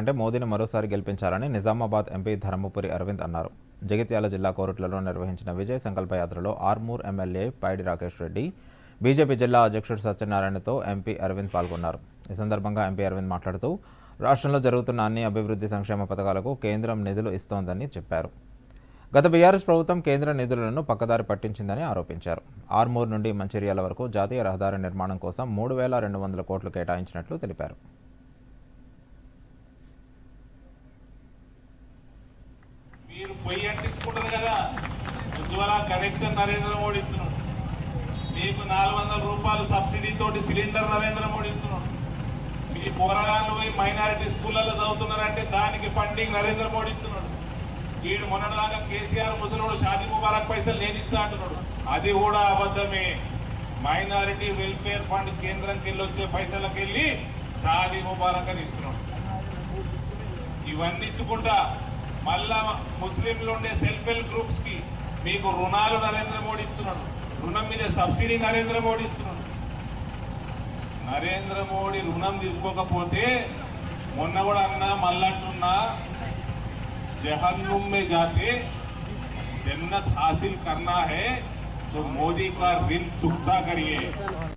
అంటే మోదీని మరోసారి గెలిపించాలని నిజామాబాద్ ఎంపీ ధర్మపురి అరవింద్ అన్నారు. జగిత్యాల జిల్లా కోరుట్లలో నిర్వహించిన విజయ్ సంకల్ప యాత్రలో ఆర్మూర్ ఎమ్మెల్యే పైడి రాకేష్ రెడ్డి బీజేపీ జిల్లా అధ్యక్షుడు సత్యనారాయణతో ఎంపీ అరవింద్ పాల్గొన్నారు. ఈ సందర్భంగా ఎంపీ అరవింద్ మాట్లాడుతూ రాష్ట్రంలో జరుగుతున్న అన్ని అభివృద్ధి సంక్షేమ పథకాలకు కేంద్రం నిధులు ఇస్తోందని చెప్పారు. గత బీఆర్ఎస్ ప్రభుత్వం కేంద్ర నిధులను పక్కదారి పట్టించిందని ఆరోపించారు. ఆర్మూర్ నుండి మంచిర్యాల వరకు జాతీయ రహదారి నిర్మాణం కోసం మూడు వేల రెండు వందల కోట్లు కేటాయించినట్లు తెలిపారు. పొయ్యి అంటించుకుంటారు కదా. ఉజ్వల కనెక్షన్ నరేంద్ర మోడీ ఇస్తున్నాడు. మీకు నాలుగు వందల రూపాయలు సబ్సిడీ తోటి సిలిండర్ నరేంద్ర మోడీ ఇస్తున్నాడు. మీ పోరగాళ్ళు పోయి మైనారిటీ స్కూళ్ళలో చదువుతున్నారంటే దానికి ఫండింగ్ నరేంద్ర మోడీ ఇస్తున్నాడు. వీడు మొన్నటిదాకా కేసీఆర్ ముసలోడు షాదీ ముబారక్ పైసలు నేను ఇస్తా అంటున్నాడు. అది కూడా అబద్ధమే. మైనారిటీ వెల్ఫేర్ ఫండ్ కేంద్రంకి వెళ్ళి వచ్చే పైసలకు వెళ్ళి షాదీ ముబారక్ అని ఇస్తున్నాడు. ఇవన్నీ ఇచ్చుకుంటా మళ్ళా ముస్లింలు ఉండే సెల్ఫ్ హెల్ప్ గ్రూప్స్ కి మీకు రుణాలు నరేంద్ర మోడీ ఇస్తున్నాడు రుణం మీద సబ్సిడీ నరేంద్ర మోడీ ఇస్తున్నాడు నరేంద్ర మోడీ రుణం తీసుకోకపోతే మొన్న కూడా అన్నా మళ్ళంటున్నా जहन्नुम में जाते जन्नत हासिल करना है तो मोदी का ऋण चुकता करिए